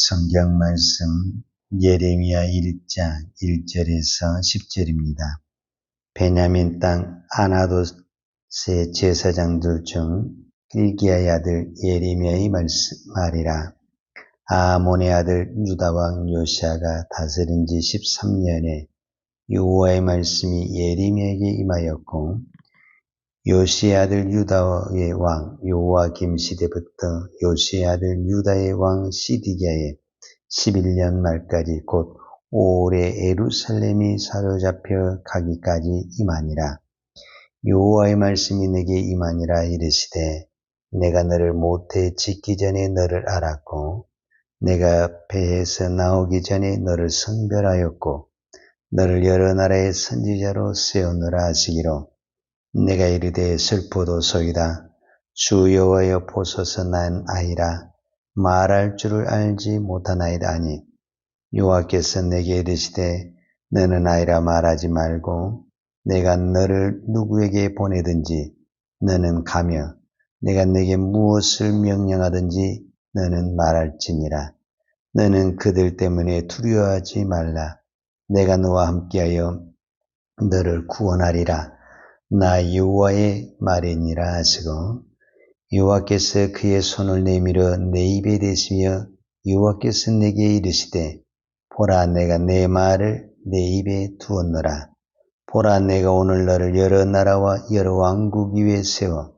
성경 말씀 예레미야 1장 1절에서 10절입니다. 베냐민 땅 아나도스의 제사장들 중 길기야의 아들 예레미야의 말이라 아몬의 아들 유다 왕 요시아가 다스린 지 13년에 여호와의 말씀이 예레미야에게 임하였고 요시의 아들 유다의 왕 요호와김 시대부터 요시의 아들 유다의 왕 시디기야의 11년 말까지 곧 올해 에루살렘이 사로잡혀 가기까지 임하니라. 여호와의 말씀이 내게 임하니라 이르시되 내가 너를 모태 짓기 전에 너를 알았고 내가 배에서 나오기 전에 너를 성별하였고 너를 여러 나라의 선지자로 세우느라 하시기로 내가 이르되 슬퍼도소이다. 주 여호와여 보소서 난 아이라 말할 줄을 알지 못하나이다 아니 여호와께서 내게 이르시되 너는 아이라 말하지 말고 내가 너를 누구에게 보내든지 너는 가며 내가 내게 무엇을 명령하든지 너는 말할지니라. 너는 그들 때문에 두려워하지 말라. 내가 너와 함께하여 너를 구원하리라 나 여호와의 말이니라 하시고 여호와께서 그의 손을 내밀어 내 입에 대시며 여호와께서 내게 이르시되 보라 내가 내 말을 내 입에 두었노라 보라 내가 오늘 너를 여러 나라와 여러 왕국 위에 세워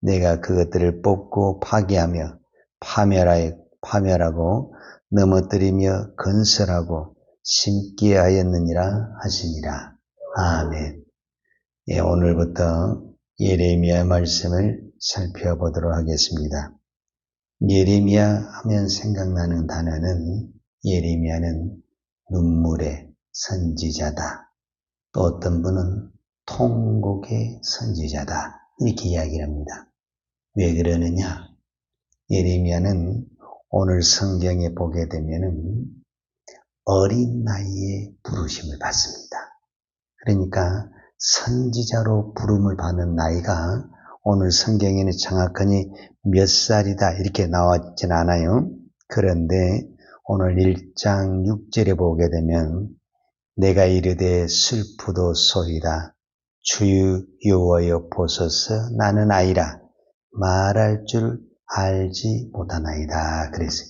내가 그것들을 뽑고 파괴하며 파멸하여 파멸하고 넘어뜨리며 건설하고 심게 하였느니라 하시니라 아멘. 예, 오늘부터 예레미야 말씀을 살펴보도록 하겠습니다. 예레미야 하면 생각나는 단어는 예레미야는 눈물의 선지자다. 또 어떤 분은 통곡의 선지자다. 이렇게 이야기를 합니다. 왜 그러느냐? 예레미야는 오늘 성경에 보게 되면은 어린 나이에 부르심을 받습니다. 그러니까 선지자로 부름을 받는 나이가 오늘 성경에는 정확하니 몇 살이다 이렇게 나왔진 않아요. 그런데 오늘 1장 6절에 보게 되면 내가 이르되 슬프도소이다. 주유 여호와여 보소서 나는 아이라 말할 줄 알지 못하나이다. 그랬어요.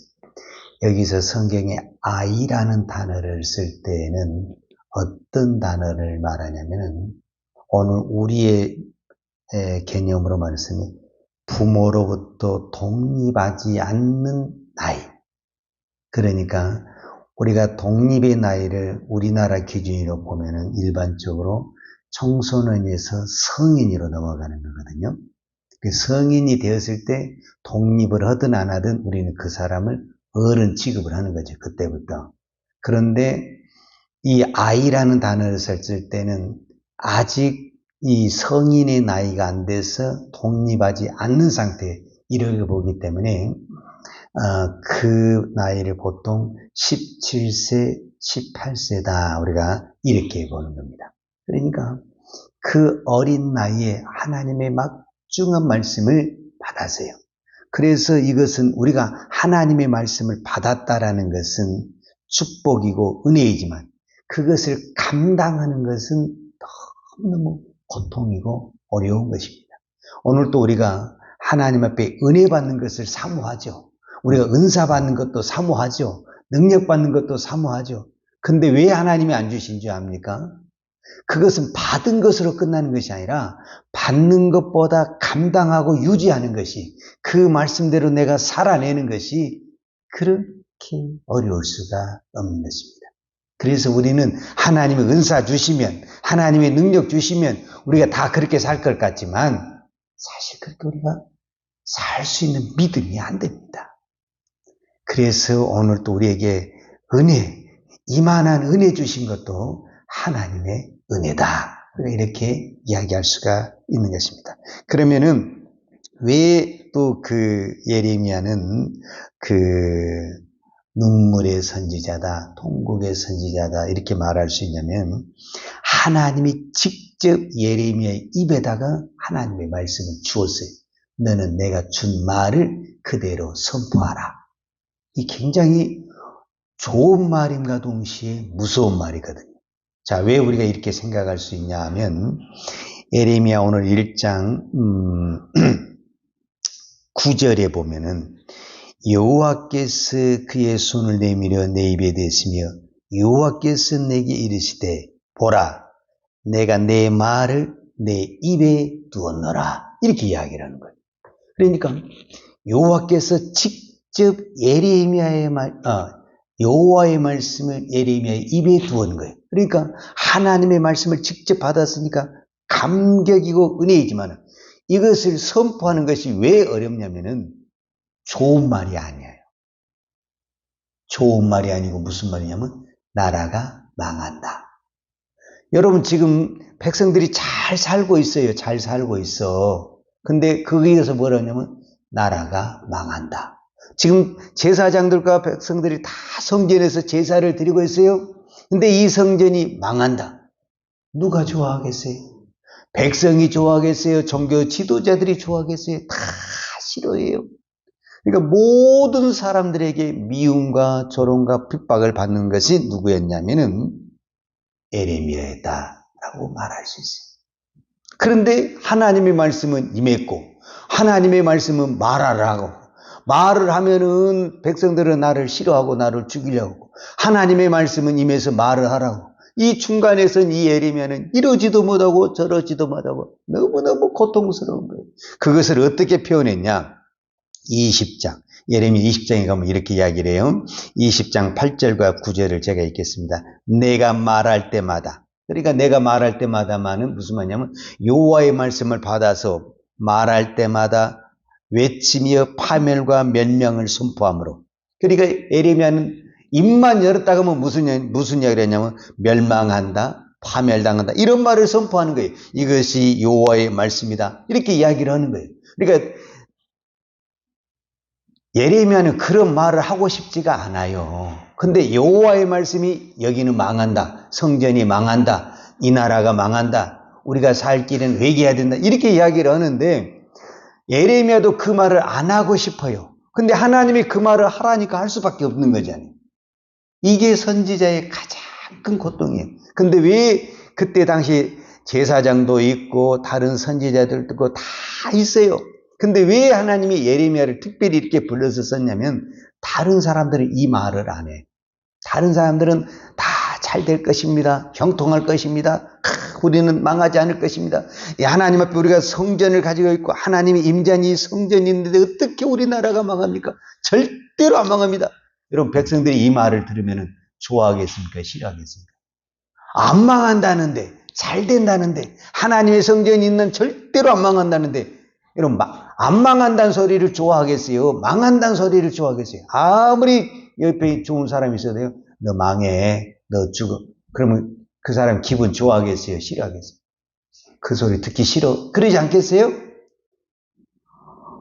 여기서 성경에 아이라는 단어를 쓸 때에는 어떤 단어를 말하냐면은 오늘 우리의 개념으로 말씀이 부모로부터 독립하지 않는 나이. 그러니까 우리가 독립의 나이를 우리나라 기준으로 보면은 일반적으로 청소년에서 성인으로 넘어가는 거거든요. 그 성인이 되었을 때 독립을 하든 안 하든 우리는 그 사람을 어른 취급을 하는 거죠. 그때부터. 그런데 이 아이라는 단어를 썼을 때는 아직 이 성인의 나이가 안 돼서 독립하지 않는 상태에 이르게 보기 때문에 어, 그 나이를 보통 17세, 18세다 우리가 이렇게 보는 겁니다. 그러니까 그 어린 나이에 하나님의 막중한 말씀을 받았어요. 그래서 이것은 우리가 하나님의 말씀을 받았다라는 것은 축복이고 은혜이지만 그것을 감당하는 것은 너무너무 고통이고 어려운 것입니다. 오늘 또 우리가 하나님 앞에 은혜 받는 것을 사모하죠. 우리가 은사 받는 것도 사모하죠. 능력 받는 것도 사모하죠. 근데 왜 하나님이 안 주신 줄 압니까? 그것은 받은 것으로 끝나는 것이 아니라 받는 것보다 감당하고 유지하는 것이 그 말씀대로 내가 살아내는 것이 그렇게 어려울 수가 없는 것입니다. 그래서 우리는 하나님의 은사 주시면, 하나님의 능력 주시면 우리가 다 그렇게 살 것 같지만 사실 그렇게 우리가 살 수 있는 믿음이 안 됩니다. 그래서 오늘 또 우리에게 은혜, 이만한 은혜 주신 것도 하나님의 은혜다. 이렇게 이야기할 수가 있는 것입니다. 그러면은 왜 또 그 예레미야는 그 눈물의 선지자다, 통곡의 선지자다 이렇게 말할 수 있냐면 하나님이 직접 예레미야의 입에다가 하나님의 말씀을 주었어요. 너는 내가 준 말을 그대로 선포하라. 이 굉장히 좋은 말임과 동시에 무서운 말이거든요. 자, 왜 우리가 이렇게 생각할 수 있냐 하면 에레미야 오늘 1장 음, 9절에 보면은 여호와께서 그의 손을 내밀어 내 입에 대시며 여호와께서 내게 이르시되 보라 내가 내 말을 내 입에 두었노라 이렇게 이야기를 하는 거예요. 그러니까 여호와께서 직접 예레미야의 말, 아, 여호와의 말씀을 예레미야의 입에 두었는 거예요. 그러니까 하나님의 말씀을 직접 받았으니까 감격이고 은혜이지만 이것을 선포하는 것이 왜 어렵냐면은 좋은 말이 아니에요. 좋은 말이 아니고 무슨 말이냐면 나라가 망한다. 여러분 지금 백성들이 잘 살고 있어요. 잘 살고 있어. 근데 거기에서 뭐라냐면 나라가 망한다. 지금 제사장들과 백성들이 다 성전에서 제사를 드리고 있어요. 근데 이 성전이 망한다. 누가 좋아하겠어요? 백성이 좋아하겠어요? 종교 지도자들이 좋아하겠어요? 다 싫어해요. 그러니까 모든 사람들에게 미움과 조롱과 핍박을 받는 것이 누구였냐면은 에레미야였다라고 말할 수 있어요. 그런데 하나님의 말씀은 임했고 하나님의 말씀은 말하라고 말을 하면은 백성들은 나를 싫어하고 나를 죽이려고 하나님의 말씀은 임해서 말을 하라고 이 중간에선 이 에레미야는 이러지도 못하고 저러지도 못하고 너무너무 고통스러운 거예요. 그것을 어떻게 표현했냐? 20장 예레미야 20장에 가면 이렇게 이야기를 해요. 20장 8절과 9절을 제가 읽겠습니다. 내가 말할 때마다 그러니까 내가 말할 때마다만은 무슨 말이냐면 여호와의 말씀을 받아서 말할 때마다 외치며 파멸과 멸명을 선포함으로 그러니까 에레미야는 입만 열었다가 면 무슨 무슨 이야기를 했냐면 멸망한다, 파멸당한다 이런 말을 선포하는 거예요. 이것이 여호와의 말씀이다 이렇게 이야기를 하는 거예요. 그러니까 예레미야는 그런 말을 하고 싶지가 않아요. 근데 여호와의 말씀이 여기는 망한다. 성전이 망한다. 이 나라가 망한다. 우리가 살 길은 회개해야 된다. 이렇게 이야기를 하는데 예레미야도 그 말을 안 하고 싶어요. 근데 하나님이 그 말을 하라니까 할 수밖에 없는 거잖아요. 이게 선지자의 가장 큰 고통이에요. 근데 왜 그때 당시 제사장도 있고 다른 선지자들도 있고 다 있어요. 근데 왜 하나님이 예레미야를 특별히 이렇게 불러서 썼냐면 다른 사람들은 이 말을 안 해. 다른 사람들은 다 잘 될 것입니다. 형통할 것입니다. 크, 우리는 망하지 않을 것입니다. 하나님 앞에 우리가 성전을 가지고 있고 하나님이 임자한 이 성전이 있는데 어떻게 우리나라가 망합니까? 절대로 안 망합니다. 여러분 백성들이 이 말을 들으면 좋아하겠습니까? 싫어하겠습니까? 안 망한다는데 잘 된다는데 하나님의 성전이 있는 절대로 안 망한다는데 여러분 안 망한다는 소리를 좋아하겠어요? 망한다는 소리를 좋아하겠어요? 아무리 옆에 좋은 사람이 있어도요. 너 망해. 너 죽어. 그러면 그 사람 기분 좋아하겠어요? 싫어하겠어요? 그 소리 듣기 싫어. 그러지 않겠어요?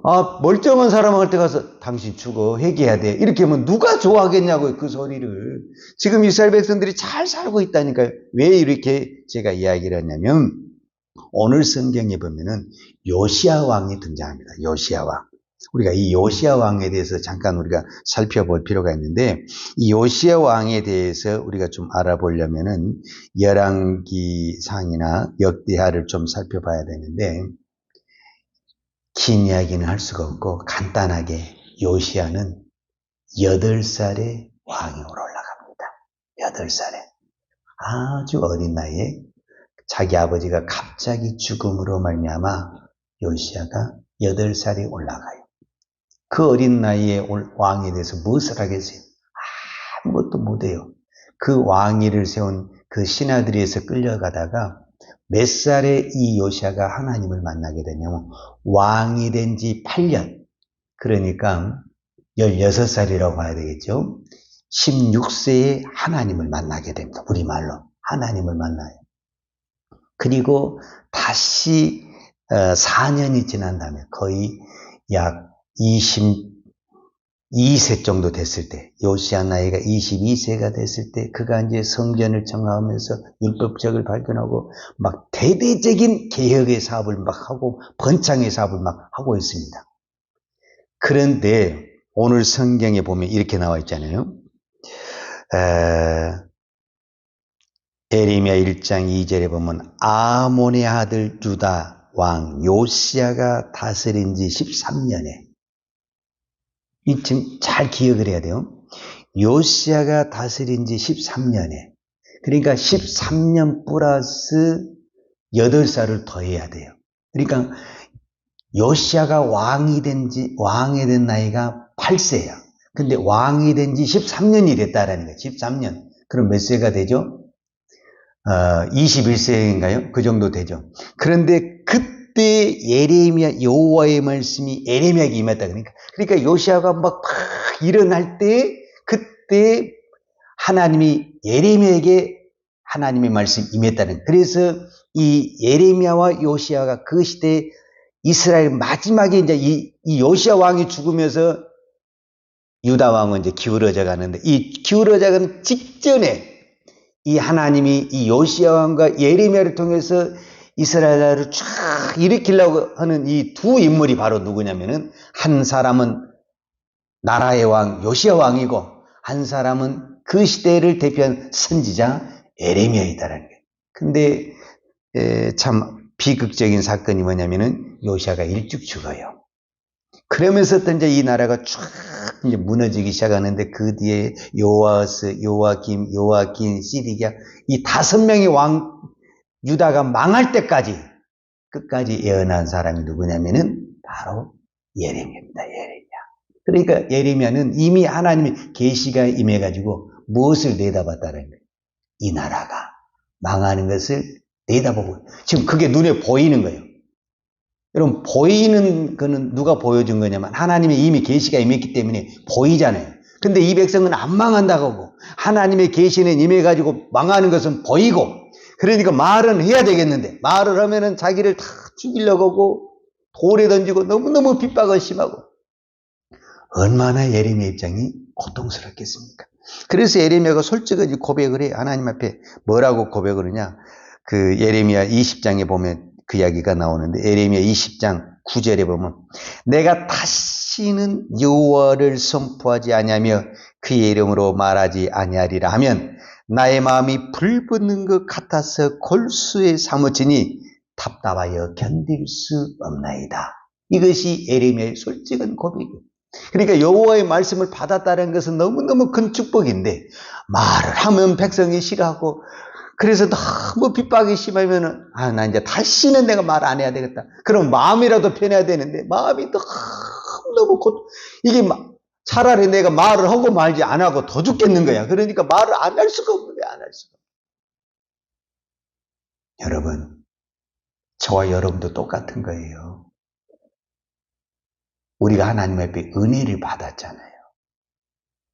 아, 멀쩡한 사람한테 가서 당신 죽어. 회개해야 돼. 이렇게 하면 누가 좋아하겠냐고요. 그 소리를. 지금 이스라엘 백성들이 잘 살고 있다니까요. 왜 이렇게 제가 이야기를 했냐면 오늘 성경에 보면은 요시아 왕이 등장합니다. 요시아 왕. 우리가 이 요시아 왕에 대해서 잠깐 우리가 살펴볼 필요가 있는데 이 요시아 왕에 대해서 우리가 좀 알아보려면은 열왕기상이나 역대하를 좀 살펴봐야 되는데 긴 이야기는 할 수가 없고 간단하게 요시아는 8살의 왕으로 올라갑니다. 8살에 아주 어린 나이에 자기 아버지가 갑자기 죽음으로 말미암아 요시아가 8살에 올라가요. 그 어린 나이에 왕에 대해서 무엇을 하겠어요? 아무것도 못해요. 그 왕위를 세운 그 신하들에서 끌려가다가 몇 살에 이 요시아가 하나님을 만나게 되냐면 왕이 된 지 8년. 그러니까 16살이라고 봐야 되겠죠. 16세에 하나님을 만나게 됩니다. 우리말로. 하나님을 만나요. 그리고 다시 4년이 어, 지난 다음에 거의 약 22세 정도 됐을 때, 요시아 나이가 22세가 됐을 때, 그가 이제 성전을 정하면서 율법적을 발견하고, 막 대대적인 개혁의 사업을 막 하고, 번창의 사업을 막 하고 있습니다. 그런데 오늘 성경에 보면 이렇게 나와 있잖아요. 에, 에레미야 1장 2절에 보면 아몬의 아들 유다 왕 요시아가 다스린 지 13년에 이 지금 잘 기억을 해야 돼요. 요시아가 다스린 지 13년에 그러니까 13년 플러스 8살을 더해야 돼요. 그러니까 요시아가 왕이 된 지, 왕이 된 나이가 8세야. 근데 왕이 된 지 13년이 됐다라는 거예요. 13년. 그럼 몇 세가 되죠? 어, 21세인가요? 그 정도 되죠. 그런데 그때 예레미야 여호와의 말씀이 예레미야에게 임했다 그러니까 그러니까 요시아가 막, 막 일어날 때 그때 하나님이 예레미야에게 하나님의 말씀 임했다는 그래서 이 예레미야와 요시아가 그 시대 이스라엘 마지막에 이제 이, 이 요시아 왕이 죽으면서 유다 왕은 이제 기울어져 가는데 이 기울어져 가는 직전에 이 하나님이 이 요시아 왕과 예레미야를 통해서 이스라엘을 쫙 일으키려고 하는 이 두 인물이 바로 누구냐면은 한 사람은 나라의 왕 요시아 왕이고 한 사람은 그 시대를 대표한 선지자 에레미야이다라는 거예요. 근데 에, 참 비극적인 사건이 뭐냐면은 요시아가 일찍 죽어요. 그러면서 또 이제 이 나라가 쫙 이제 무너지기 시작하는데 그 뒤에 요아스, 요아김, 요아긴, 시리기야 이 다섯 명의 왕 유다가 망할 때까지 끝까지 예언한 사람이 누구냐면은 바로 예레미야입니다. 예레미야. 그러니까 예레미야는 이미 하나님의 계시가 임해 가지고 무엇을 내다봤다는 거예요. 이 나라가 망하는 것을 내다보고 지금 그게 눈에 보이는 거예요. 여러분 보이는 거는 누가 보여준 거냐면 하나님의 이미 계시가 임했기 때문에 보이잖아요. 근데 이 백성은 안 망한다고 하고 하나님의 계시는 임해가지고 망하는 것은 보이고 그러니까 말은 해야 되겠는데 말을 하면은 자기를 다 죽이려고 하고 돌에 던지고 너무너무 핍박을 심하고 얼마나 예레미야 입장이 고통스럽겠습니까? 그래서 예레미야가 솔직하게 고백을 해 하나님 앞에 뭐라고 고백을 하냐? 그 예레미야 20장에 보면 그 이야기가 나오는데 예레미야 20장 9절에 보면 내가 다시는 여호와를 선포하지 아니하며 그의 이름으로 말하지 아니하리라 하면 나의 마음이 불붙는 것 같아서 골수에 사무치니 답답하여 견딜 수 없나이다. 이것이 예레미야의 솔직한 고백이에요. 그러니까 여호와의 말씀을 받았다는 것은 너무너무 큰 축복인데 말을 하면 백성이 싫어하고 그래서 너무 핍박이 심하면은 아 나 이제 다시는 내가 말 안 해야 되겠다. 그럼 마음이라도 편해야 되는데 마음이 너무 곧 이게 막 차라리 내가 말을 하고 말지 안 하고 더 죽겠는 거야. 그러니까 말을 안 할 수가 없는 거야. 안할 수가. 여러분 저와 여러분도 똑같은 거예요. 우리가 하나님 앞에 은혜를 받았잖아요.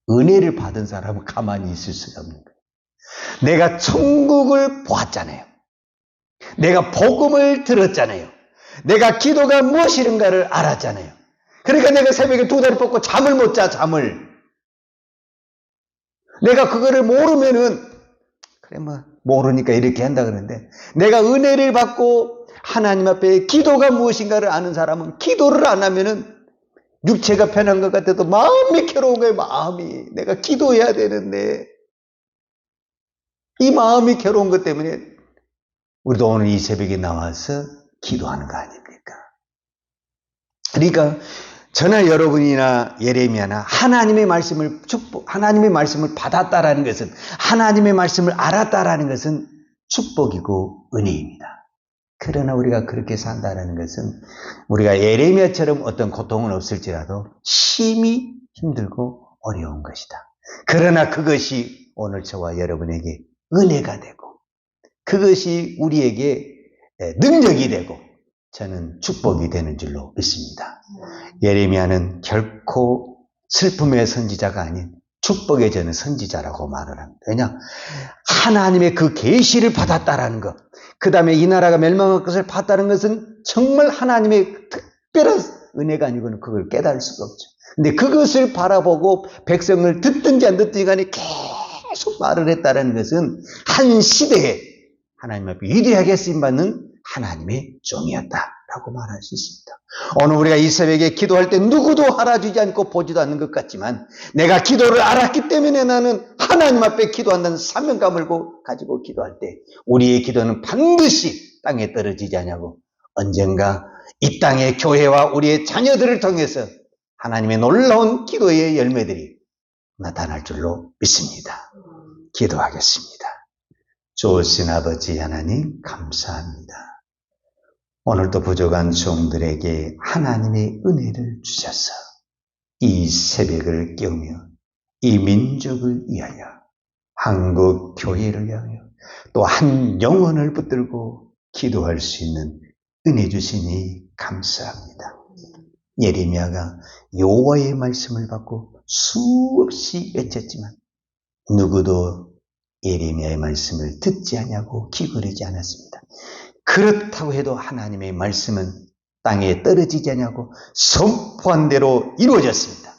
은혜를 받은 사람은 가만히 있을 수가 없는 거예요. 내가 천국을 보았잖아요. 내가 복음을 들었잖아요. 내가 기도가 무엇인가를 알았잖아요. 그러니까 내가 새벽에 두 다리 뻗고 잠을 못 자, 잠을. 내가 그거를 모르면은, 그래, 뭐, 모르니까 이렇게 한다 그러는데, 내가 은혜를 받고 하나님 앞에 기도가 무엇인가를 아는 사람은 기도를 안 하면은 육체가 편한 것 같아도 마음이 괴로운 거예요, 마음이. 내가 기도해야 되는데. 이 마음이 괴로운 것 때문에 우리도 오늘 이 새벽에 나와서 기도하는 거 아닙니까? 그러니까 저나 여러분이나 예레미야나 하나님의 말씀을 축복, 하나님의 말씀을 받았다라는 것은 하나님의 말씀을 알았다라는 것은 축복이고 은혜입니다. 그러나 우리가 그렇게 산다는 것은 우리가 예레미야처럼 어떤 고통은 없을지라도 심히 힘들고 어려운 것이다. 그러나 그것이 오늘 저와 여러분에게 은혜가 되고 그것이 우리에게 능력이 되고 저는 축복이 되는 줄로 믿습니다. 예레미야는 결코 슬픔의 선지자가 아닌 축복의 저는 선지자라고 말을 합니다. 왜냐? 하나님의 그 계시를 받았다라는 것. 그 다음에 이 나라가 멸망할 것을 봤다는 것은 정말 하나님의 특별한 은혜가 아니고는 그걸 깨달을 수가 없죠. 근데 그것을 바라보고 백성을 듣든지 안 듣든지 간에 계속 말을 했다는 것은 한 시대에 하나님 앞에 위대하게 쓰임받는 하나님의 종이었다라고 말할 수 있습니다. 오늘 우리가 이 새벽에 기도할 때 누구도 알아주지 않고 보지도 않는 것 같지만 내가 기도를 알았기 때문에 나는 하나님 앞에 기도한다는 사명감을 고- 가지고 기도할 때 우리의 기도는 반드시 땅에 떨어지지 않냐고 언젠가 이 땅의 교회와 우리의 자녀들을 통해서 하나님의 놀라운 기도의 열매들이 나타날 줄로 믿습니다. 기도하겠습니다. 좋으신 아버지 하나님 감사합니다. 오늘도 부족한 종들에게 하나님의 은혜를 주셔서 이 새벽을 깨우며 이 민족을 위하여 한국 교회를 위하여 또 한 영혼을 붙들고 기도할 수 있는 은혜 주시니 감사합니다. 예레미야가 여호와의 말씀을 받고 수없이 외쳤지만 누구도 예레미야의 말씀을 듣지 않냐고 기울이지 않았습니다. 그렇다고 해도 하나님의 말씀은 땅에 떨어지지 않냐고 선포한 대로 이루어졌습니다.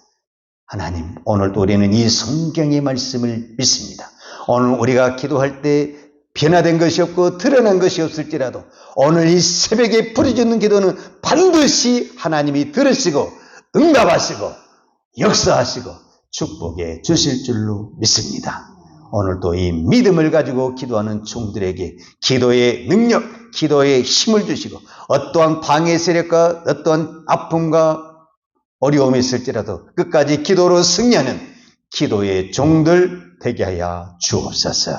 하나님, 오늘도 우리는 이 성경의 말씀을 믿습니다. 오늘 우리가 기도할 때 변화된 것이 없고 드러난 것이 없을지라도 오늘 이 새벽에 부르짖는 기도는 반드시 하나님이 들으시고 응답하시고 역사하시고 축복해 주실 줄로 믿습니다. 오늘도 이 믿음을 가지고 기도하는 종들에게 기도의 능력, 기도의 힘을 주시고 어떠한 방해 세력과 어떠한 아픔과 어려움이 있을지라도 끝까지 기도로 승리하는 기도의 종들 되게 하여 주옵소서.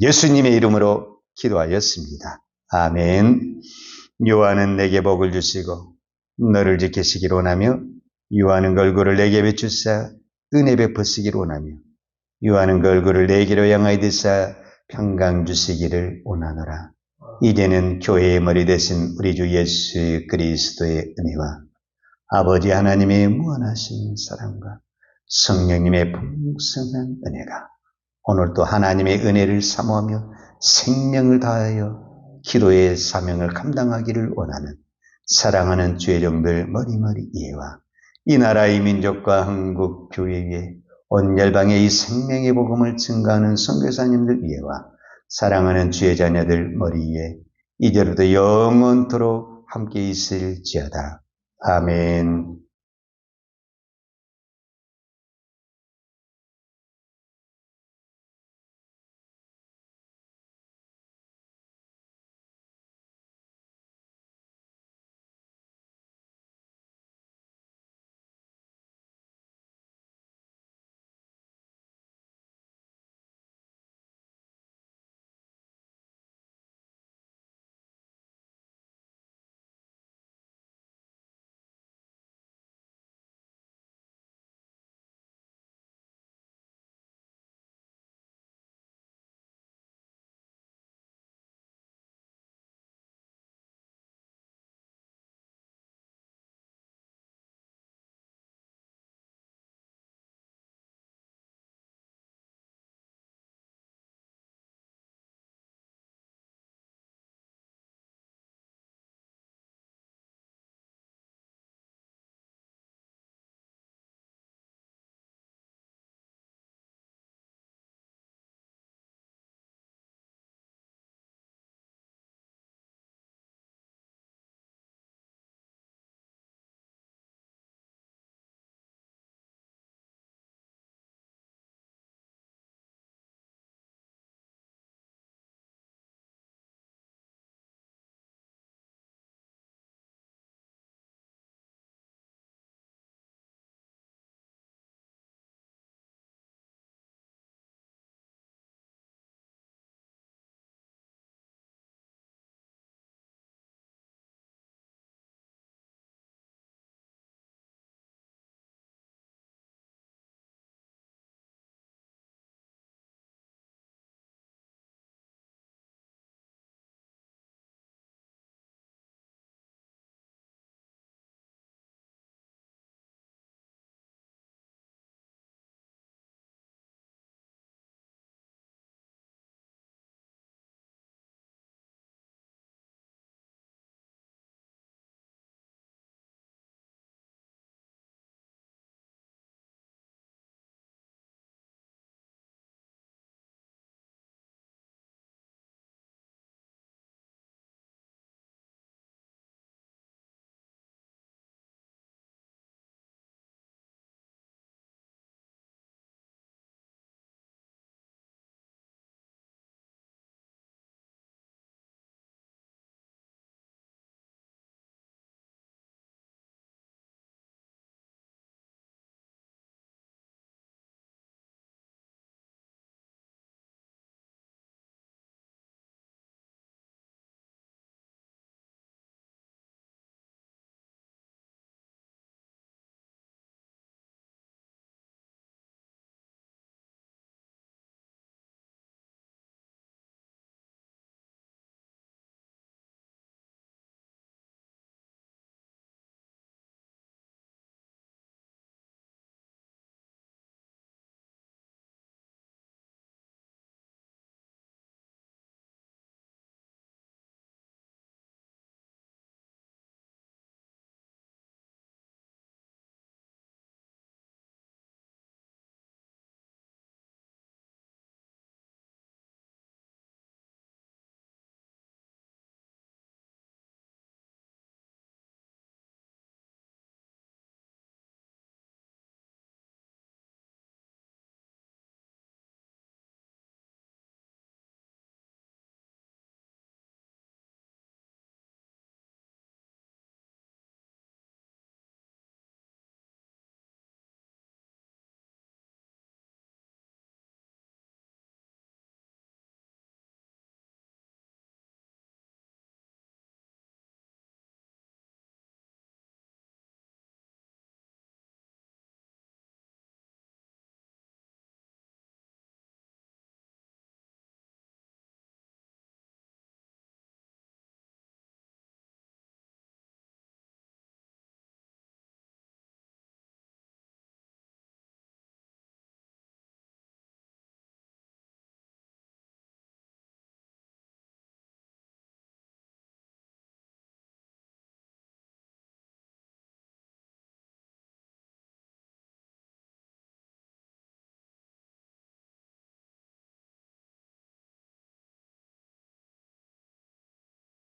예수님의 이름으로 기도하였습니다. 아멘. 요한은 내게 복을 주시고 너를 지키시기를 원하며 요한은 걸그를 내게 비추사 은혜 베푸시기를 원하며 요한은 걸그를 내게로 향하여 드사 평강 주시기를 원하노라. 이제는 교회의 머리 대신 우리 주 예수 그리스도의 은혜와 아버지 하나님의 무한하신 사랑과 성령님의 풍성한 은혜가 오늘도 하나님의 은혜를 사모하며 생명을 다하여 기도의 사명을 감당하기를 원하는 사랑하는 죄종들 머리머리 이해와 이 나라의 민족과 한국 교회 위에 온 열방의 이 생명의 복음을 증가하는 선교사님들 위해와 사랑하는 주의 자녀들 머리 위에 이제로도 영원토록 함께 있을지어다. 아멘.